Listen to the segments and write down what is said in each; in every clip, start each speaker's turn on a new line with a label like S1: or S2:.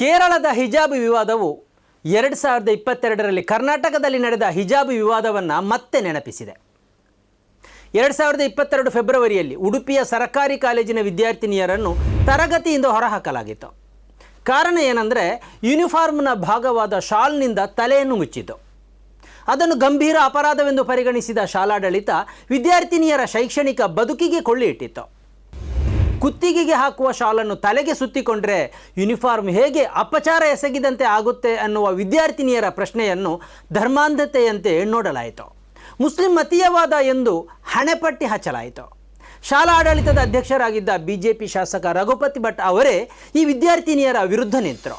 S1: ಕೇರಳದ ಹಿಜಾಬ್ ವಿವಾದವು ಎರಡು ಸಾವಿರದ ಇಪ್ಪತ್ತೆರಡರಲ್ಲಿ ಕರ್ನಾಟಕದಲ್ಲಿ ನಡೆದ ಹಿಜಾಬ್ ವಿವಾದವನ್ನು ಮತ್ತೆ ನೆನಪಿಸಿದೆ. ಎರಡು ಸಾವಿರದ ಇಪ್ಪತ್ತೆರಡು ಫೆಬ್ರವರಿಯಲ್ಲಿ ಉಡುಪಿಯ ಸರಕಾರಿ ಕಾಲೇಜಿನ ವಿದ್ಯಾರ್ಥಿನಿಯರನ್ನು ತರಗತಿಯಿಂದ ಹೊರಹಾಕಲಾಗಿತ್ತು. ಕಾರಣ ಏನಂದರೆ ಯೂನಿಫಾರ್ಮ್ನ ಭಾಗವಾದ ಶಾಲ್ನಿಂದ ತಲೆಯನ್ನು ಮುಚ್ಚಿತು ಅದನ್ನು ಗಂಭೀರ ಅಪರಾಧವೆಂದು ಪರಿಗಣಿಸಿದ ಶಾಲಾಡಳಿತ ವಿದ್ಯಾರ್ಥಿನಿಯರ ಶೈಕ್ಷಣಿಕ ಬದುಕಿಗೆ ಕೊಳ್ಳಿ ಇಟ್ಟಿತ್ತು ಕುತ್ತಿಗೆಗೆ ಹಾಕುವ ಶಾಲನ್ನು ತಲೆಗೆ ಸುತ್ತಿಕೊಂಡ್ರೆ ಯೂನಿಫಾರ್ಮ್ ಹೇಗೆ ಅಪಚಾರ ಎಸಗಿದಂತೆ ಆಗುತ್ತೆ ಅನ್ನುವ ವಿದ್ಯಾರ್ಥಿನಿಯರ ಪ್ರಶ್ನೆಯನ್ನು ಧರ್ಮಾಂಧತೆಯಂತೆ ನೋಡಲಾಯಿತು. ಮುಸ್ಲಿಂ ಮತೀಯವಾದ ಎಂದು ಹಣೆಪಟ್ಟಿ ಹಚ್ಚಲಾಯಿತು. ಶಾಲಾ ಆಡಳಿತದ ಅಧ್ಯಕ್ಷರಾಗಿದ್ದ ಬಿಜೆಪಿ ಶಾಸಕ ರಘುಪತಿ ಭಟ್ ಅವರೇ ಈ ವಿದ್ಯಾರ್ಥಿನಿಯರ ವಿರುದ್ಧ ನಿಂತರು.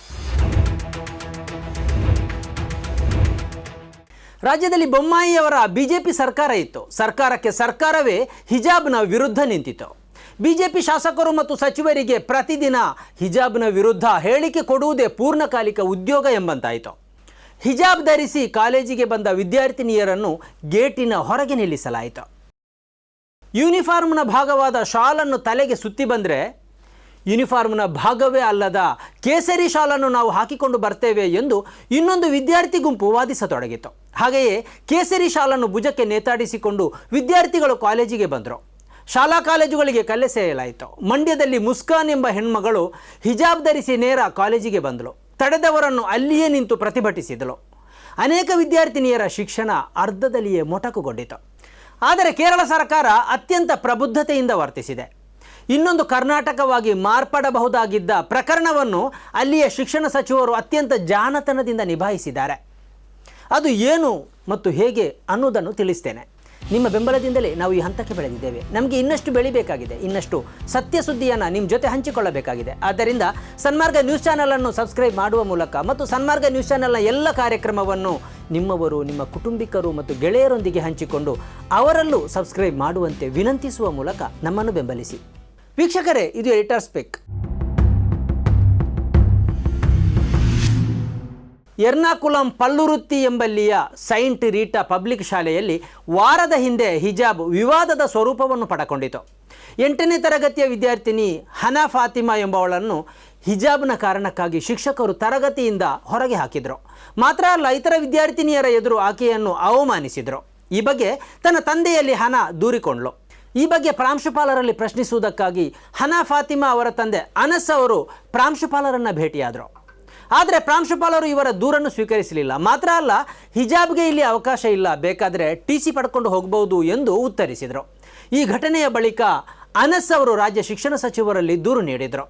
S1: ರಾಜ್ಯದಲ್ಲಿ ಬೊಮ್ಮಾಯಿಯವರ ಬಿಜೆಪಿ ಸರ್ಕಾರ ಇತ್ತು. ಸರ್ಕಾರಕ್ಕೆ ಸರ್ಕಾರವೇ ಹಿಜಾಬ್ನ ವಿರುದ್ಧ ನಿಂತಿತು ಬಿಜೆಪಿ ಶಾಸಕರು ಮತ್ತು ಸಚಿವರಿಗೆ ಪ್ರತಿದಿನ ಹಿಜಾಬ್ನ ವಿರುದ್ಧ ಹೇಳಿಕೆ ಕೊಡುವುದೇ ಪೂರ್ಣಕಾಲಿಕ ಉದ್ಯೋಗ ಎಂಬಂತಾಯಿತು. ಹಿಜಾಬ್ ಧರಿಸಿ ಕಾಲೇಜಿಗೆ ಬಂದ ವಿದ್ಯಾರ್ಥಿನಿಯರನ್ನು ಗೇಟಿನ ಹೊರಗೆ ನಿಲ್ಲಿಸಲಾಯಿತು. ಯೂನಿಫಾರ್ಮ್ನ ಭಾಗವಾದ ಶಾಲನ್ನು ತಲೆಗೆ ಸುತ್ತಿ ಬಂದರೆ, ಯೂನಿಫಾರ್ಮ್ನ ಭಾಗವೇ ಅಲ್ಲದ ಕೇಸರಿ ಶಾಲನ್ನು ನಾವು ಹಾಕಿಕೊಂಡು ಬರ್ತೇವೆ ಎಂದು ಇನ್ನೊಂದು ವಿದ್ಯಾರ್ಥಿ ಗುಂಪು ವಾದಿಸತೊಡಗಿತು. ಹಾಗೆಯೇ ಕೇಸರಿ ಶಾಲನ್ನು ಭುಜಕ್ಕೆ ನೇತಾಡಿಸಿಕೊಂಡು ವಿದ್ಯಾರ್ಥಿಗಳು ಕಾಲೇಜಿಗೆ ಬಂದರು. ಶಾಲಾ ಕಾಲೇಜುಗಳಿಗೆ ಕಲ್ಲೆಸೆಯಲಾಯಿತು ಮಂಡ್ಯದಲ್ಲಿ ಮುಸ್ಕಾನ್ ಎಂಬ ಹೆಣ್ಮಗಳು ಹಿಜಾಬ್ ಧರಿಸಿ ನೇರ ಕಾಲೇಜಿಗೆ ಬಂದಳು ತಡೆದವರನ್ನು ಅಲ್ಲಿಯೇ ನಿಂತು ಪ್ರತಿಭಟಿಸಿದಳು ಅನೇಕ ವಿದ್ಯಾರ್ಥಿನಿಯರ ಶಿಕ್ಷಣ ಅರ್ಧದಲ್ಲಿಯೇ ಮೊಟಕುಗೊಂಡಿತು. ಆದರೆ ಕೇರಳ ಸರ್ಕಾರ ಅತ್ಯಂತ ಪ್ರಬುದ್ಧತೆಯಿಂದ ವರ್ತಿಸಿದೆ. ಇನ್ನೊಂದು ಕರ್ನಾಟಕವಾಗಿ ಮಾರ್ಪಡಬಹುದಾಗಿದ್ದ ಪ್ರಕರಣವನ್ನು ಅಲ್ಲಿಯ ಶಿಕ್ಷಣ ಸಚಿವರು ಅತ್ಯಂತ ಜಾಣತನದಿಂದ ನಿಭಾಯಿಸಿದ್ದಾರೆ. ಅದು ಏನು ಮತ್ತು ಹೇಗೆ ಅನ್ನೋದನ್ನು ತಿಳಿಸ್ತೇನೆ. ನಿಮ್ಮ ಬೆಂಬಲದಿಂದಲೇ ನಾವು ಈ ಹಂತಕ್ಕೆ ಬೆಳೆದಿದ್ದೇವೆ. ನಮಗೆ ಇನ್ನಷ್ಟು ಬೆಳಿಬೇಕಾಗಿದೆ, ಇನ್ನಷ್ಟು ಸತ್ಯ ಸುದ್ದಿಯನ್ನು ನಿಮ್ಮ ಜೊತೆ ಹಂಚಿಕೊಳ್ಳಬೇಕಾಗಿದೆ. ಆದ್ದರಿಂದ ಸನ್ಮಾರ್ಗ ನ್ಯೂಸ್ ಚಾನಲನ್ನು ಸಬ್ಸ್ಕ್ರೈಬ್ ಮಾಡುವ ಮೂಲಕ ಮತ್ತು ಸನ್ಮಾರ್ಗ ನ್ಯೂಸ್ ಚಾನಲ್ನ ಎಲ್ಲ ಕಾರ್ಯಕ್ರಮವನ್ನು ನಿಮ್ಮವರು, ನಿಮ್ಮ ಕುಟುಂಬಿಕರು ಮತ್ತು ಗೆಳೆಯರೊಂದಿಗೆ ಹಂಚಿಕೊಂಡು ಅವರಲ್ಲೂ ಸಬ್ಸ್ಕ್ರೈಬ್ ಮಾಡುವಂತೆ ವಿನಂತಿಸುವ ಮೂಲಕ ನಮ್ಮನ್ನು ಬೆಂಬಲಿಸಿ. ವೀಕ್ಷಕರೇ, ಇದು ಎಡಿಟರ್ಸ್ ಎರ್ನಾಕುಲಂ ಪಲ್ಲುರುತ್ತಿ ಎಂಬಲ್ಲಿಯ ಸೈಂಟ್ ರೀಟಾ ಪಬ್ಲಿಕ್ ಶಾಲೆಯಲ್ಲಿ ವಾರದ ಹಿಂದೆ ಹಿಜಾಬ್ ವಿವಾದದ ಸ್ವರೂಪವನ್ನು ಪಡಕೊಂಡಿತು. ಎಂಟನೇ ತರಗತಿಯ ವಿದ್ಯಾರ್ಥಿನಿ ಹನಾ ಫಾತಿಮಾ ಎಂಬವಳನ್ನು ಹಿಜಾಬ್ನ ಕಾರಣಕ್ಕಾಗಿ ಶಿಕ್ಷಕರು ತರಗತಿಯಿಂದ ಹೊರಗೆ ಹಾಕಿದರು. ಮಾತ್ರ ಅಲ್ಲ, ಇತರ ವಿದ್ಯಾರ್ಥಿನಿಯರ ಎದುರು ಆಕೆಯನ್ನು ಅವಮಾನಿಸಿದರು. ಈ ಬಗ್ಗೆ ತನ್ನ ತಂದೆಯಲ್ಲಿ ಹನ ದೂರಿಕೊಂಡ್ಳು. ಈ ಬಗ್ಗೆ ಪ್ರಾಂಶುಪಾಲರಲ್ಲಿ ಪ್ರಶ್ನಿಸುವುದಕ್ಕಾಗಿ ಹನಾ ಫಾತಿಮಾ ಅವರ ತಂದೆ ಅನಸ್ ಅವರು ಪ್ರಾಂಶುಪಾಲರನ್ನು ಭೇಟಿಯಾದರು. ಆದರೆ ಪ್ರಾಂಶುಪಾಲರು ಇವರ ದೂರನ್ನು ಸ್ವೀಕರಿಸಲಿಲ್ಲ. ಮಾತ್ರ ಅಲ್ಲ, ಹಿಜಾಬ್ಗೆ ಇಲ್ಲಿ ಅವಕಾಶ ಇಲ್ಲ. ಬೇಕಾದರೆ ಟಿ ಸಿ ಪಡ್ಕೊಂಡು ಹೋಗಬಹುದು ಎಂದು ಉತ್ತರಿಸಿದರು. ಈ ಘಟನೆಯ ಬಳಿಕ ಅನಸ್ ಅವರು ರಾಜ್ಯ ಶಿಕ್ಷಣ ಸಚಿವರಲ್ಲಿ ದೂರು ನೀಡಿದರು.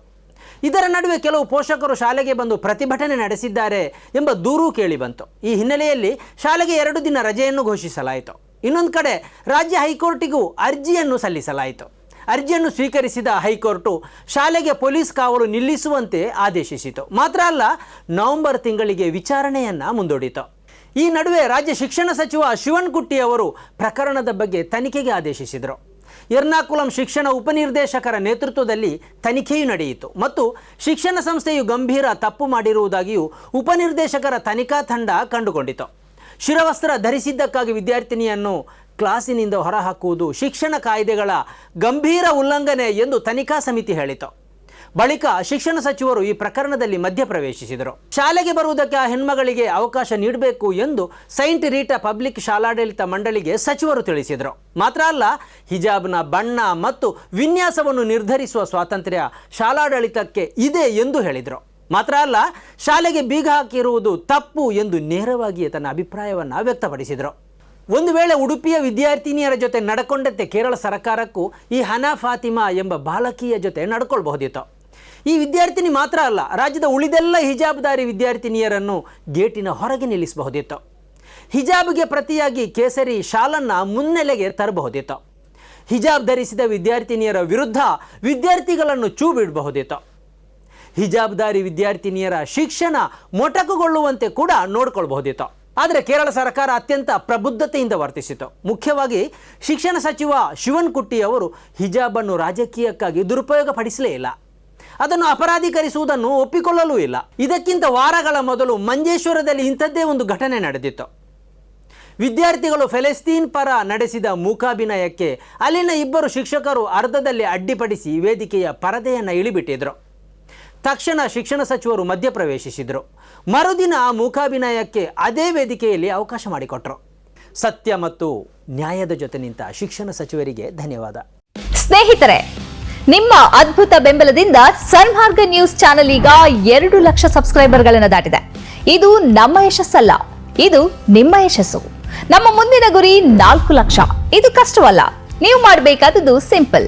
S1: ಇದರ ನಡುವೆ ಕೆಲವು ಪೋಷಕರು ಶಾಲೆಗೆ ಬಂದು ಪ್ರತಿಭಟನೆ ನಡೆಸಿದ್ದಾರೆ ಎಂಬ ದೂರು ಕೇಳಿಬಂತು. ಈ ಹಿನ್ನೆಲೆಯಲ್ಲಿ ಶಾಲೆಗೆ ಎರಡು ದಿನ ರಜೆಯನ್ನು ಘೋಷಿಸಲಾಯಿತು. ಇನ್ನೊಂದು ಕಡೆ ರಾಜ್ಯ ಹೈಕೋರ್ಟಿಗೂ ಅರ್ಜಿಯನ್ನು ಸಲ್ಲಿಸಲಾಯಿತು. ಅರ್ಜಿಯನ್ನು ಸ್ವೀಕರಿಸಿದ ಹೈಕೋರ್ಟು ಶಾಲೆಗೆ ಪೊಲೀಸ್ ಕಾವಲು ನಿಲ್ಲಿಸುವಂತೆ ಆದೇಶಿಸಿತು. ಮಾತ್ರ ಅಲ್ಲ, ನವೆಂಬರ್ ತಿಂಗಳಿಗೆ ವಿಚಾರಣೆಯನ್ನು ಮುಂದೂಡಿತು. ಈ ನಡುವೆ ರಾಜ್ಯ ಶಿಕ್ಷಣ ಸಚಿವ ಶಿವನ್ಕುಟ್ಟಿ ಅವರು ಪ್ರಕರಣದ ಬಗ್ಗೆ ತನಿಖೆಗೆ ಆದೇಶಿಸಿದರು. ಎರ್ನಾಕುಲಂ ಶಿಕ್ಷಣ ಉಪನಿರ್ದೇಶಕರ ನೇತೃತ್ವದಲ್ಲಿ ತನಿಖೆಯು ನಡೆಯಿತು ಮತ್ತು ಶಿಕ್ಷಣ ಸಂಸ್ಥೆಯು ಗಂಭೀರ ತಪ್ಪು ಮಾಡಿರುವುದಾಗಿಯೂ ಉಪನಿರ್ದೇಶಕರ ತನಿಖಾ ತಂಡ ಕಂಡುಕೊಂಡಿತು. ಶಿರವಸ್ತ್ರ ಧರಿಸಿದ್ದಕ್ಕಾಗಿ ವಿದ್ಯಾರ್ಥಿನಿಯನ್ನು ಕ್ಲಾಸಿನಿಂದ ಹೊರಹಾಕುವುದು ಶಿಕ್ಷಣ ಕಾಯ್ದೆಗಳ ಗಂಭೀರ ಉಲ್ಲಂಘನೆ ಎಂದು ತನಿಖಾ ಸಮಿತಿ ಹೇಳಿತು. ಬಳಿಕ ಶಿಕ್ಷಣ ಸಚಿವರು ಈ ಪ್ರಕರಣದಲ್ಲಿ ಮಧ್ಯಪ್ರವೇಶಿಸಿದರು. ಶಾಲೆಗೆ ಬರುವುದಕ್ಕೆ ಆ ಹೆಣ್ಮಗಳಿಗೆ ಅವಕಾಶ ನೀಡಬೇಕು ಎಂದು ಸೈಂಟ್ ರೀಟಾ ಪಬ್ಲಿಕ್ ಶಾಲಾಡಳಿತ ಮಂಡಳಿಗೆ ಸಚಿವರು ತಿಳಿಸಿದರು. ಮಾತ್ರ ಅಲ್ಲ, ಹಿಜಾಬ್ನ ಬಣ್ಣ ಮತ್ತು ವಿನ್ಯಾಸವನ್ನು ನಿರ್ಧರಿಸುವ ಸ್ವಾತಂತ್ರ್ಯ ಶಾಲಾಡಳಿತಕ್ಕೆ ಇದೆ ಎಂದು ಹೇಳಿದರು. ಮಾತ್ರ ಅಲ್ಲ, ಶಾಲೆಗೆ ಬೀಗ ಹಾಕಿರುವುದು ತಪ್ಪು ಎಂದು ನೇರವಾಗಿಯೇ ತನ್ನ ಅಭಿಪ್ರಾಯವನ್ನು ವ್ಯಕ್ತಪಡಿಸಿದರು. ಒಂದು ವೇಳೆ ಉಡುಪಿಯ ವಿದ್ಯಾರ್ಥಿನಿಯರ ಜೊತೆ ನಡ್ಕೊಂಡಂತೆ ಕೇರಳ ಸರ್ಕಾರಕ್ಕೂ ಈ ಹನಾ ಫಾತಿಮಾ ಎಂಬ ಬಾಲಕಿಯ ಜೊತೆ ನಡ್ಕೊಳ್ಬಹುದಿತ್ತು. ಈ ವಿದ್ಯಾರ್ಥಿನಿ ಮಾತ್ರ ಅಲ್ಲ, ರಾಜ್ಯದ ಉಳಿದೆಲ್ಲ ಹಿಜಾಬ್ದಾರಿ ವಿದ್ಯಾರ್ಥಿನಿಯರನ್ನು ಗೇಟಿನ ಹೊರಗೆ ನಿಲ್ಲಿಸಬಹುದಿತ್ತು. ಹಿಜಾಬ್ಗೆ ಪ್ರತಿಯಾಗಿ ಕೇಸರಿ ಶಾಲನ್ನು ಮುನ್ನೆಲೆಗೆ ತರಬಹುದಿತ್ತು. ಹಿಜಾಬ್ ಧರಿಸಿದ ವಿದ್ಯಾರ್ಥಿನಿಯರ ವಿರುದ್ಧ ವಿದ್ಯಾರ್ಥಿಗಳನ್ನು ಚೂ ಬಿಡಬಹುದಿತ್ತು ಹಿಜಾಬ್ದಾರಿ ವಿದ್ಯಾರ್ಥಿನಿಯರ ಶಿಕ್ಷಣ ಮೊಟಕುಗೊಳ್ಳುವಂತೆ ಕೂಡ ನೋಡ್ಕೊಳ್ಬಹುದಿತ್ತು. ಆದರೆ ಕೇರಳ ಸರ್ಕಾರ ಅತ್ಯಂತ ಪ್ರಬುದ್ಧತೆಯಿಂದ ವರ್ತಿಸಿತು. ಮುಖ್ಯವಾಗಿ ಶಿಕ್ಷಣ ಸಚಿವ ಶಿವನ್ಕುಟ್ಟಿ ಅವರು ಹಿಜಾಬನ್ನು ರಾಜಕೀಯಕ್ಕಾಗಿ ದುರುಪಯೋಗ ಪಡಿಸಲೇ ಇಲ್ಲ. ಅದನ್ನು ಅಪರಾಧೀಕರಿಸುವುದನ್ನು ಒಪ್ಪಿಕೊಳ್ಳಲೂ ಇಲ್ಲ. ಇದಕ್ಕಿಂತ ವಾರಗಳ ಮೊದಲು ಮಂಜೇಶ್ವರದಲ್ಲಿ ಇಂಥದ್ದೇ ಒಂದು ಘಟನೆ ನಡೆದಿತ್ತು. ವಿದ್ಯಾರ್ಥಿಗಳು ಫೆಲೆಸ್ತೀನ್ ಪರ ನಡೆಸಿದ ಮೂಕಾಭಿನಯಕ್ಕೆ ಅಲ್ಲಿನ ಇಬ್ಬರು ಶಿಕ್ಷಕರು ಅರ್ಧದಲ್ಲಿ ಅಡ್ಡಿಪಡಿಸಿ ವೇದಿಕೆಯ ಪರದೆಯನ್ನು ಇಳಿಬಿಟ್ಟಿದ್ರು. ತಕ್ಷಣ ಶಿಕ್ಷಣ ಸಚಿವರು ಮಧ್ಯಪ್ರವೇಶಿಸಿದರು. ಮರುದಿನ ಮೂಕಾಭಿನಯಕ್ಕೆ ಅದೇ ವೇದಿಕೆಯಲ್ಲಿ ಅವಕಾಶ ಮಾಡಿಕೊಟ್ರು. ಸತ್ಯ ಮತ್ತು ನ್ಯಾಯದ ಜೊತೆ ನಿಂತ ಶಿಕ್ಷಣ ಸಚಿವರಿಗೆ ಧನ್ಯವಾದ.
S2: ಸ್ನೇಹಿತರೆ, ನಿಮ್ಮ ಅದ್ಭುತ ಬೆಂಬಲದಿಂದ ಸನ್ಮಾರ್ಗ ನ್ಯೂಸ್ ಚಾನೆಲ್ ಈಗ ಎರಡು ಲಕ್ಷ ಸಬ್ಸ್ಕ್ರೈಬರ್ಗಳನ್ನು ದಾಟಿದೆ. ಇದು ನಮ್ಮ ಯಶಸ್ಸಲ್ಲ, ಇದು ನಿಮ್ಮ ಯಶಸ್ಸು. ನಮ್ಮ ಮುಂದಿನ ಗುರಿ ನಾಲ್ಕು ಲಕ್ಷ. ಇದು ಕಷ್ಟವಲ್ಲ, ನೀವು ಮಾಡಬೇಕಾದದ್ದು ಸಿಂಪಲ್.